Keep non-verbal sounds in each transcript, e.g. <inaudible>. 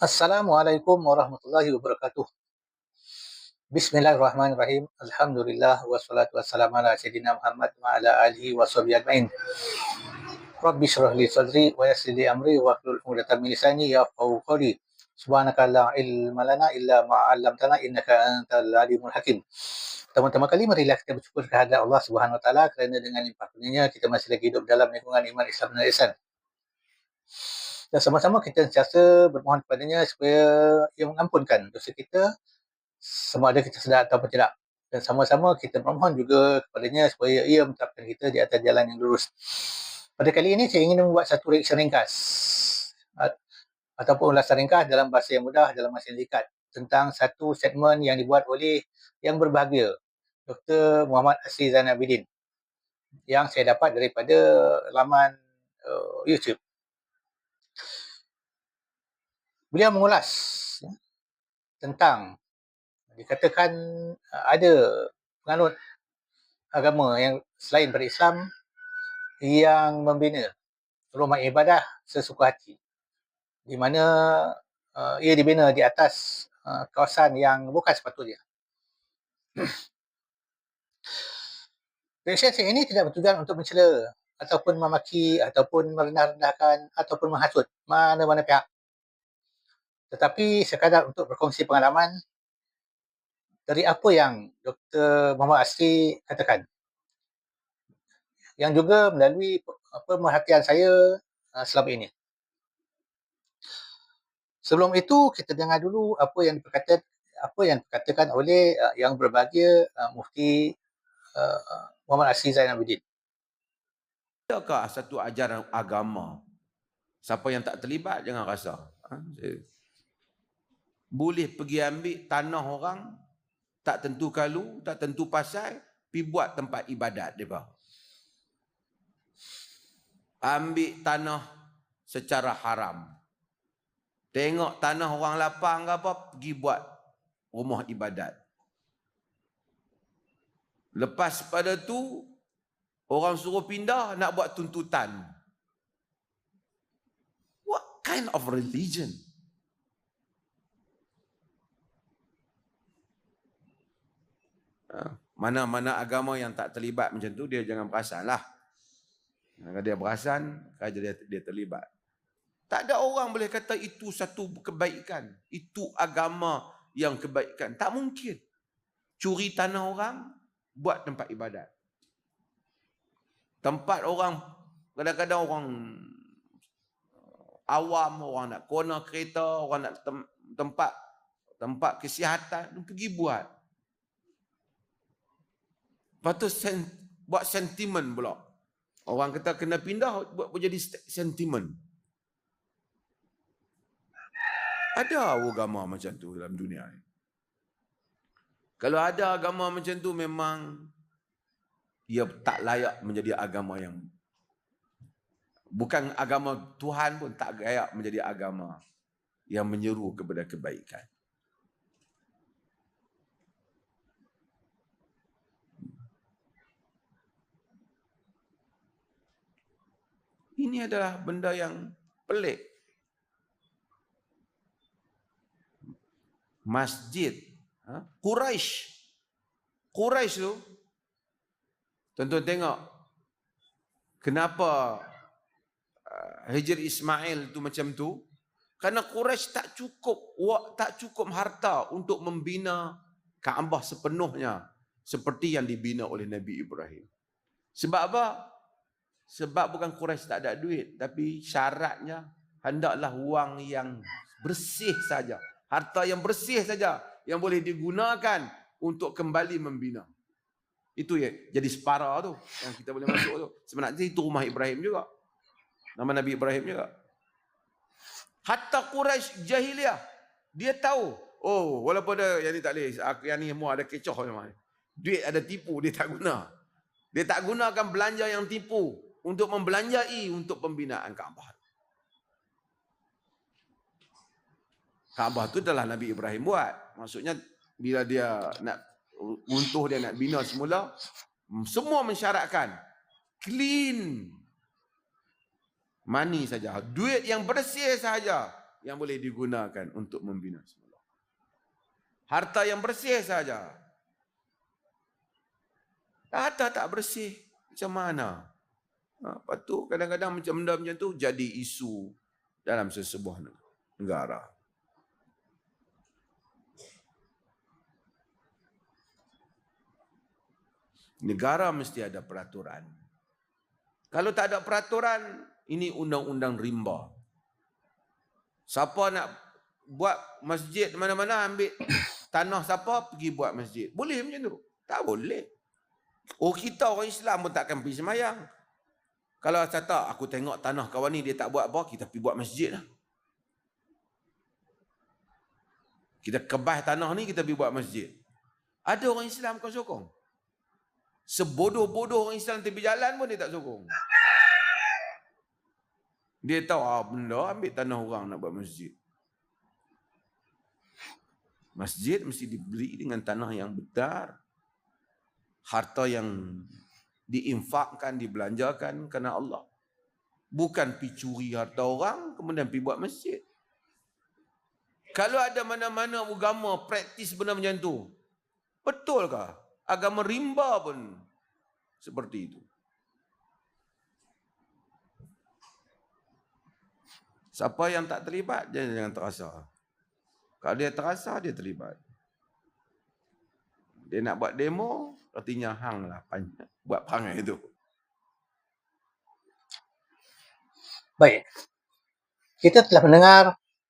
Assalamualaikum warahmatullahi wabarakatuh. Bismillahirrahmanirrahim. Alhamdulillah wassalatu wassalamu ala sayyidina Muhammad wa ala alihi wa sahbihi ajmain. Rabbi shrah li sadri wa yassir li amri wa hlul 'uqdatam min lisani yafqahu qawli. Subhanaka la ilma lana illa ma 'allamtana innaka antal alimul hakim. Pertama-tama kali marilah kita bersyukur kehadrat Allah Subhanahu wa taala kerana dengan limpah kurnianya kita masih lagi hidup dalam lingkungan iman Islam dan ihsan. Dan sama-sama kita sentiasa bermohon kepadanya supaya ia mengampunkan dosa kita sama ada kita sedar ataupun tidak. Dan sama-sama kita memohon juga kepadanya supaya ia menetapkan kita di atas jalan yang lurus. Pada kali ini saya ingin membuat satu reaction ringkas ataupun ulasan ringkas dalam bahasa yang mudah dalam masa yang singkat tentang satu segmen yang dibuat oleh yang berbahagia Dr. Muhammad Asri Zainabidin yang saya dapat daripada laman uh, YouTube. Beliau mengulas ya, tentang dikatakan uh, ada penganut agama yang selain berislam yang membina rumah ibadah sesuka hati di mana uh, ia dibina di atas uh, kawasan yang bukan sepatutnya. <clears throat> Saya ini tidak bertujuan untuk mencela ataupun memaki ataupun merendah-rendahkan ataupun menghasut mana-mana pihak. Tetapi sekadar untuk berkongsi pengalaman dari apa yang Dr. Muhammad Asri katakan. Yang juga melalui pemerhatian saya uh, selama ini. Sebelum itu kita dengar dulu apa yang diperkatakan apa yang dikatakan oleh uh, yang berbahagia uh, Mufti uh, Muhammad Asri Zainal Abidin. Adakah satu ajaran agama? Siapa yang tak terlibat jangan rasa. Ha? Boleh pergi ambil tanah orang tak tentu kalu, tak tentu pasal, pi buat tempat ibadat depa. Ambil tanah secara haram. Tengok tanah orang lapang ke apa, pergi buat rumah ibadat. Lepas pada tu, orang suruh pindah nak buat tuntutan. What kind of religion? Mana-mana agama yang tak terlibat macam tu, dia jangan perasan lah. Kalau dia perasan, kalau dia, dia terlibat. Tak ada orang boleh kata itu satu kebaikan. Itu agama yang kebaikan. Tak mungkin. Curi tanah orang, buat tempat ibadat. Tempat orang, kadang-kadang orang awam, orang nak kona kereta, orang nak tem- tempat tempat kesihatan, pergi buat. Lepas tu sen, buat sentimen pula. Orang kata kena pindah, buat jadi sentimen. Ada agama macam tu dalam dunia ni. Kalau ada agama macam tu memang ia tak layak menjadi agama yang bukan agama Tuhan pun tak layak menjadi agama yang menyeru kepada kebaikan. Ini adalah benda yang pelik. masjid ha? Quraisy. Quraisy tu tuan-tuan tengok kenapa uh, Hijr Ismail tu macam tu? Karena Quraisy tak cukup tak cukup harta untuk membina Kaabah sepenuhnya seperti yang dibina oleh Nabi Ibrahim. Sebab apa? Sebab bukan Quraisy tak ada duit, tapi syaratnya hendaklah wang yang bersih saja harta yang bersih saja yang boleh digunakan untuk kembali membina. Itu ya jadi separa tu yang kita boleh masuk tu. Sebenarnya itu rumah Ibrahim juga. Nama Nabi Ibrahim juga. Hatta Quraisy jahiliah dia tahu oh walaupun ada yang ni tak boleh yang ni semua ada kecoh memang. Duit ada tipu dia tak guna. Dia tak gunakan belanja yang tipu untuk membelanjai untuk pembinaan Kaabah. Kaabah tu adalah Nabi Ibrahim buat. Maksudnya bila dia nak runtuh dia nak bina semula, semua mensyaratkan clean money saja. Duit yang bersih saja yang boleh digunakan untuk membina semula. Harta yang bersih saja. Harta tak bersih, macam mana? Ha, lepas tu kadang-kadang macam benda macam tu jadi isu dalam sesebuah negara. Negara mesti ada peraturan. Kalau tak ada peraturan, ini undang-undang rimba. Siapa nak buat masjid mana-mana ambil tanah siapa pergi buat masjid. Boleh macam tu? Tak boleh. Oh kita orang Islam pun takkan pergi semayang. Kalau saya aku tengok tanah kawan ni dia tak buat apa, kita pergi buat masjid lah. Kita kebah tanah ni, kita pergi buat masjid. Ada orang Islam kau sokong? Sebodoh-bodoh orang Islam tepi jalan pun dia tak sokong. Dia tahu ah benda ambil tanah orang nak buat masjid. Masjid mesti dibeli dengan tanah yang benar. Harta yang diinfakkan, dibelanjakan kerana Allah. Bukan pi curi harta orang kemudian pi buat masjid. Kalau ada mana-mana agama praktis benda macam tu, betulkah? agama rimba pun seperti itu. Siapa yang tak terlibat, dia jangan terasa. Kalau dia terasa, dia terlibat. Dia nak buat demo, artinya hang lah buat perangai itu. Baik. Kita telah mendengar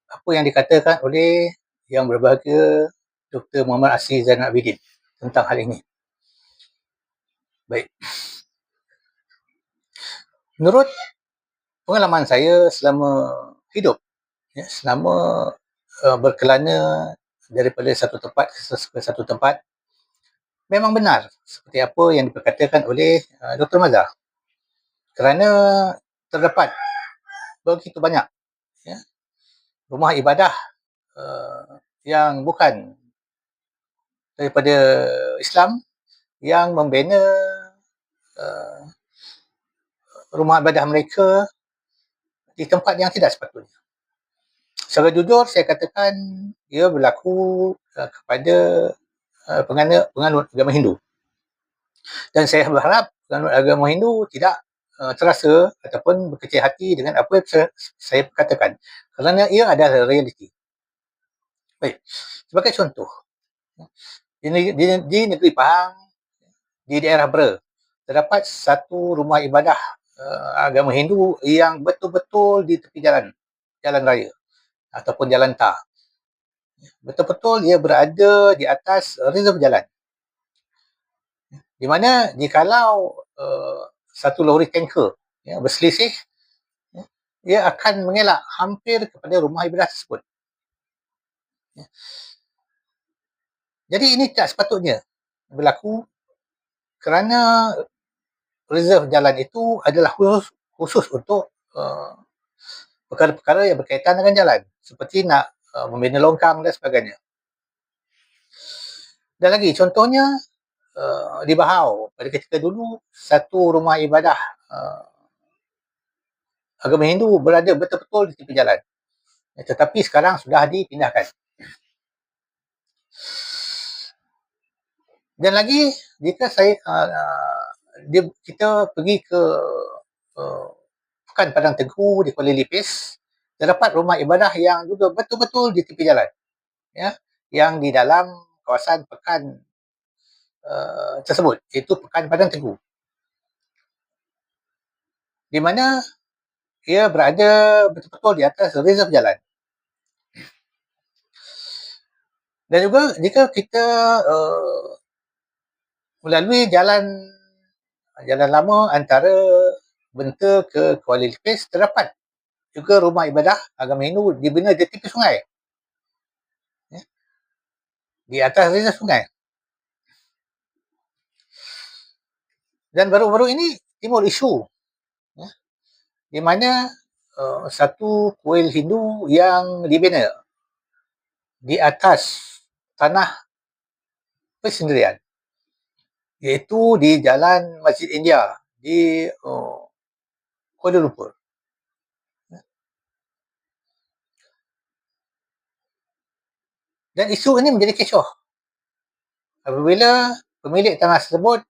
apa yang dikatakan oleh yang berbahagia Dr. Muhammad Asri Zainal Abidin tentang hal ini. Baik. Menurut pengalaman saya selama hidup, ya, selama uh, berkelana daripada satu tempat ke satu tempat, memang benar seperti apa yang diperkatakan oleh uh, Dr. Mazhar. Kerana terdapat begitu banyak ya, rumah ibadah uh, yang bukan daripada Islam yang membina uh, rumah ibadah mereka di tempat yang tidak sepatutnya. Secara jujur saya katakan ia berlaku uh, kepada uh, penganut, penganut agama Hindu. Dan saya berharap penganut agama Hindu tidak uh, terasa ataupun berkecil hati dengan apa yang saya, katakan. Kerana ia adalah realiti. Baik, sebagai contoh, di, di, di negeri Pahang, di daerah Ber, terdapat satu rumah ibadah uh, agama Hindu yang betul-betul di tepi jalan, jalan raya ataupun jalan tar. Betul-betul ia berada di atas reserve jalan. Di mana jikalau uh, satu lori tanker ya, berselisih, ya, ia akan mengelak hampir kepada rumah ibadah tersebut. Ya. Jadi ini tak sepatutnya berlaku kerana reserve jalan itu adalah khusus, khusus untuk uh, perkara-perkara yang berkaitan dengan jalan seperti nak uh, membina longkang dan sebagainya. Dan lagi contohnya uh, di Bahau pada ketika dulu satu rumah ibadah uh, agama Hindu berada betul-betul di tepi jalan. Tetapi sekarang sudah dipindahkan. Dan lagi jika saya uh, dia, kita pergi ke uh, Pekan Padang Teguh di Kuala Lipis, terdapat rumah ibadah yang juga betul-betul di tepi jalan. Ya, yang di dalam kawasan pekan uh, tersebut, iaitu Pekan Padang Teguh. Di mana ia berada betul-betul di atas reserve jalan. Dan juga jika kita uh, melalui jalan jalan lama antara Benta ke Kuala Lipis terdapat juga rumah ibadah agama Hindu dibina di tepi sungai. Ya. Di atas risa sungai. Dan baru-baru ini timbul isu ya, di mana uh, satu kuil Hindu yang dibina di atas tanah persendirian iaitu di Jalan Masjid India di uh, Kuala Lumpur. Dan isu ini menjadi kecoh. Apabila pemilik tanah tersebut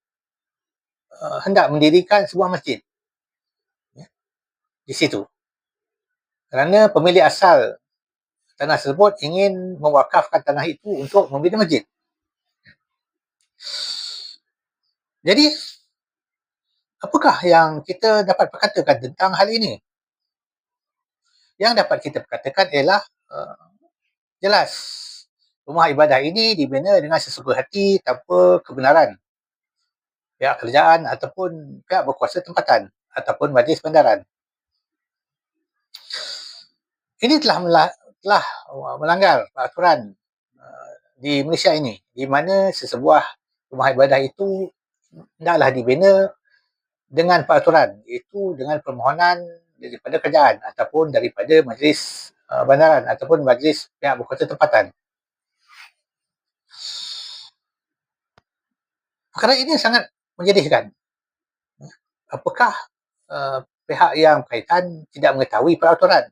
uh, hendak mendirikan sebuah masjid ya, di situ. Kerana pemilik asal tanah tersebut ingin mewakafkan tanah itu untuk membina masjid. Jadi, apakah yang kita dapat perkatakan tentang hal ini? Yang dapat kita perkatakan ialah uh, jelas rumah ibadah ini dibina dengan sesuka hati tanpa kebenaran pihak kerajaan ataupun pihak berkuasa tempatan ataupun majlis bandaran. Ini telah telah melanggar peraturan uh, di Malaysia ini di mana sesebuah rumah ibadah itu hendaklah dibina dengan peraturan iaitu dengan permohonan daripada kerajaan ataupun daripada majlis uh, bandaran ataupun majlis pihak berkuasa tempatan. Perkara ini sangat menjadikan apakah uh, pihak yang berkaitan tidak mengetahui peraturan?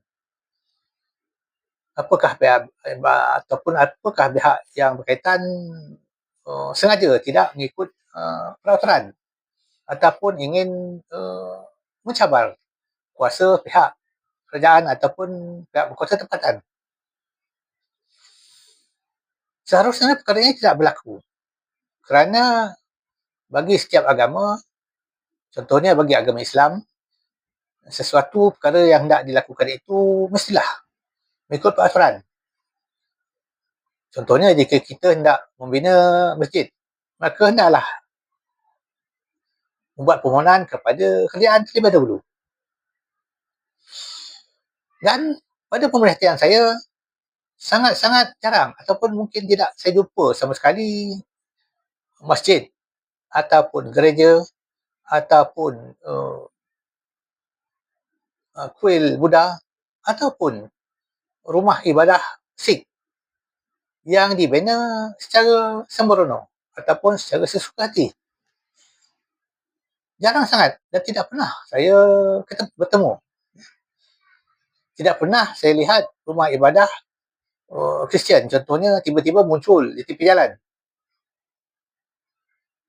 Apakah pihak ataupun apakah pihak yang berkaitan uh, sengaja tidak mengikut uh, peraturan? Ataupun ingin uh, mencabar kuasa pihak kerajaan ataupun pihak berkuasa tempatan. Seharusnya perkara ini tidak berlaku. Kerana bagi setiap agama, contohnya bagi agama Islam, sesuatu perkara yang hendak dilakukan itu mestilah mengikut peraturan. Contohnya jika kita hendak membina masjid, maka hendaklah membuat permohonan kepada kerajaan terlebih dahulu. Dan pada pemerhatian saya, sangat-sangat jarang ataupun mungkin tidak saya jumpa sama sekali masjid ataupun gereja ataupun uh, uh, kuil Buddha ataupun rumah ibadah Sikh yang dibina secara sembrono ataupun secara sesuka hati. Jarang sangat dan tidak pernah saya bertemu. Tidak pernah saya lihat rumah ibadah uh, Kristian contohnya tiba-tiba muncul di tepi jalan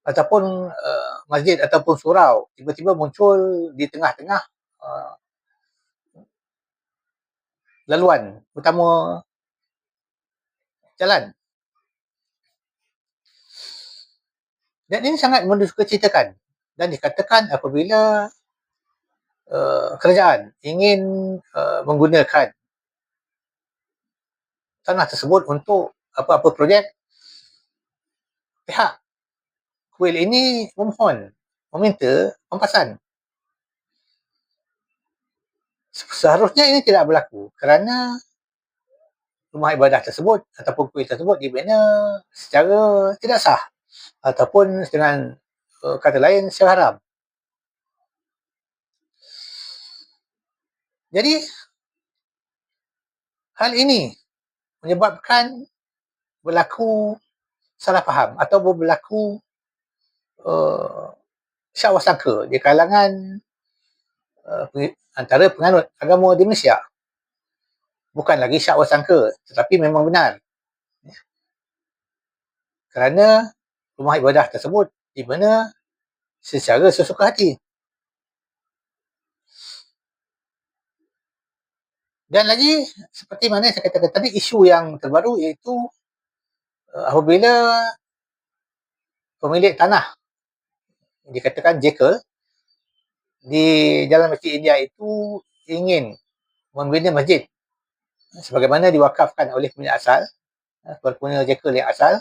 ataupun uh, masjid ataupun surau tiba-tiba muncul di tengah-tengah uh, laluan utama jalan. Dan ini sangat menduka ceritakan dan dikatakan apabila uh, kerajaan ingin uh, menggunakan tanah tersebut untuk apa-apa projek pihak kuil ini memohon, meminta pempasan. Seharusnya ini tidak berlaku kerana rumah ibadah tersebut ataupun kuil tersebut dibina secara tidak sah ataupun dengan uh, kata lain secara haram. Jadi hal ini menyebabkan berlaku salah faham atau berlaku uh, syak wasangka di kalangan uh, antara penganut agama di Malaysia. Bukan lagi syak wasangka tetapi memang benar. Kerana rumah ibadah tersebut di mana secara sesuka hati. Dan lagi seperti mana saya katakan tadi isu yang terbaru iaitu uh, apabila pemilik tanah dikatakan Jekyll di Jalan Masjid India itu ingin membina masjid. Sebagaimana diwakafkan oleh pemilik asal berpunya Jekyll yang asal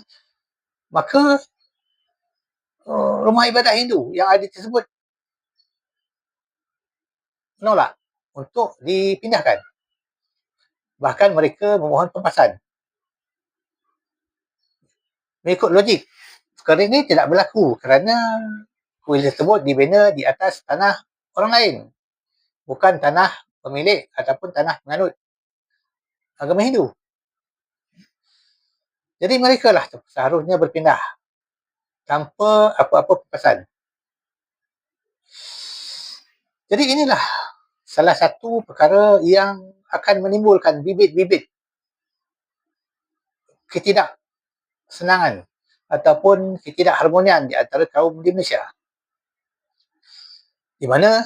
maka uh, rumah ibadah Hindu yang ada tersebut menolak untuk dipindahkan. Bahkan mereka memohon pempasan mengikut logik perkara ini tidak berlaku kerana kuil tersebut dibina di atas tanah orang lain. Bukan tanah pemilik ataupun tanah penganut agama Hindu. Jadi mereka lah seharusnya berpindah tanpa apa-apa pesan. Jadi inilah salah satu perkara yang akan menimbulkan bibit-bibit ketidaksenangan ataupun ketidakharmonian di antara kaum di Malaysia. Di mana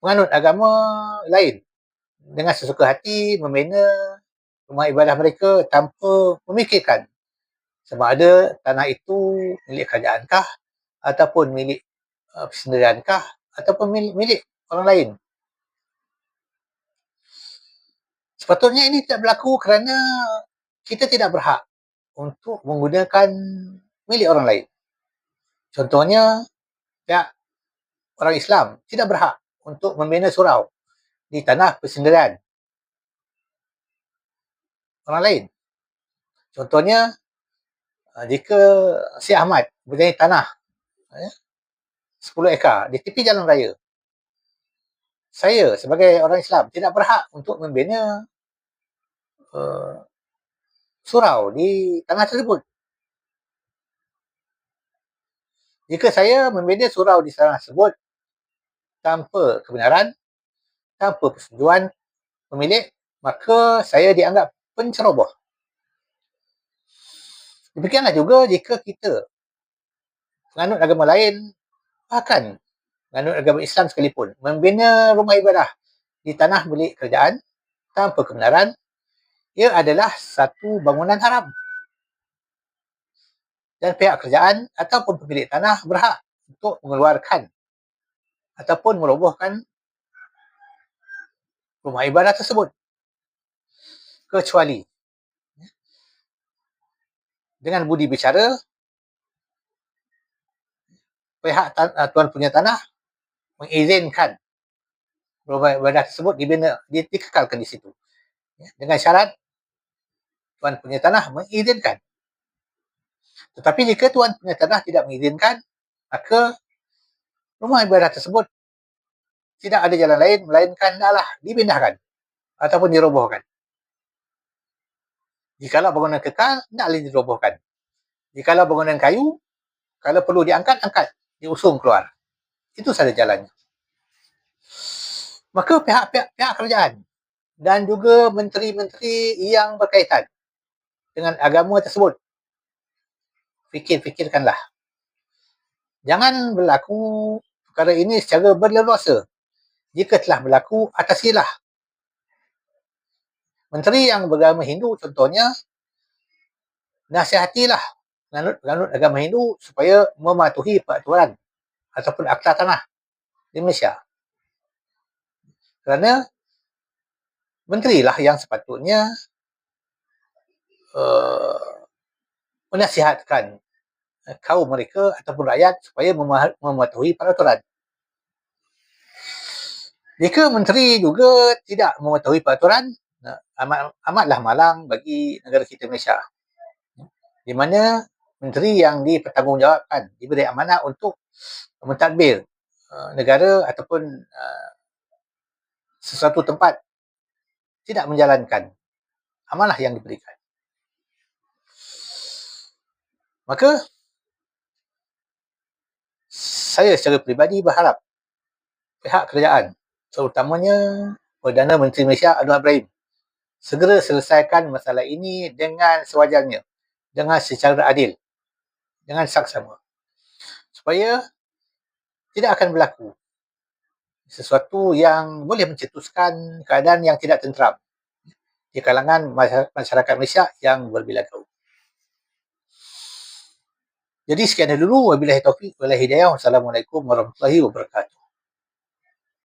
penganut agama lain dengan sesuka hati membina rumah ibadah mereka tanpa memikirkan sama ada tanah itu milik kerajaanKah ataupun milik uh, persendiriankah ataupun milik, milik orang lain. Sepatutnya ini tidak berlaku kerana kita tidak berhak untuk menggunakan milik orang lain. Contohnya, ya, orang Islam tidak berhak untuk membina surau di tanah persendirian orang lain. Contohnya, uh, jika Si Ahmad mempunyai tanah ya, 10 ekar di tepi jalan raya, saya sebagai orang Islam tidak berhak untuk membina uh, surau di tanah tersebut. Jika saya membina surau di tanah tersebut tanpa kebenaran, tanpa persetujuan pemilik, maka saya dianggap penceroboh. Demikianlah juga jika kita penganut agama lain, bahkan penganut agama Islam sekalipun, membina rumah ibadah di tanah milik kerajaan tanpa kebenaran, ia adalah satu bangunan haram. Dan pihak kerajaan ataupun pemilik tanah berhak untuk mengeluarkan ataupun merobohkan rumah ibadah tersebut. Kecuali dengan budi bicara pihak uh, tuan punya tanah mengizinkan rumah ibadah tersebut dibina, dikekalkan di situ. Ya, dengan syarat tuan punya tanah mengizinkan. Tetapi jika tuan punya tanah tidak mengizinkan, maka rumah ibadah tersebut tidak ada jalan lain melainkan adalah dipindahkan ataupun dirobohkan. Jikalau bangunan kekal, tidaklah dirobohkan. Jikalau bangunan kayu, kalau perlu diangkat, angkat, diusung keluar. Itu saja jalannya. Maka pihak-pihak kerajaan dan juga menteri-menteri yang berkaitan dengan agama tersebut. Fikir-fikirkanlah. Jangan berlaku perkara ini secara berleluasa. Jika telah berlaku, atasilah. Menteri yang beragama Hindu contohnya, nasihatilah penganut agama Hindu supaya mematuhi peraturan ataupun akta tanah di Malaysia. Kerana menteri lah yang sepatutnya uh, menasihatkan kaum mereka ataupun rakyat supaya mematuhi peraturan. Jika menteri juga tidak mematuhi peraturan, amat, amatlah malang bagi negara kita Malaysia. Di mana menteri yang dipertanggungjawabkan, diberi amanah untuk mentadbir uh, negara ataupun uh, sesuatu tempat tidak menjalankan amanah yang diberikan. Maka saya secara peribadi berharap pihak kerajaan terutamanya Perdana Menteri Malaysia Anwar Ibrahim segera selesaikan masalah ini dengan sewajarnya dengan secara adil dengan saksama. Supaya tidak akan berlaku sesuatu yang boleh mencetuskan keadaan yang tidak tenteram di kalangan masyarakat Malaysia yang berbilang jadi sekian dulu. Wabillahi taufik wal hidayah. Wassalamualaikum warahmatullahi wabarakatuh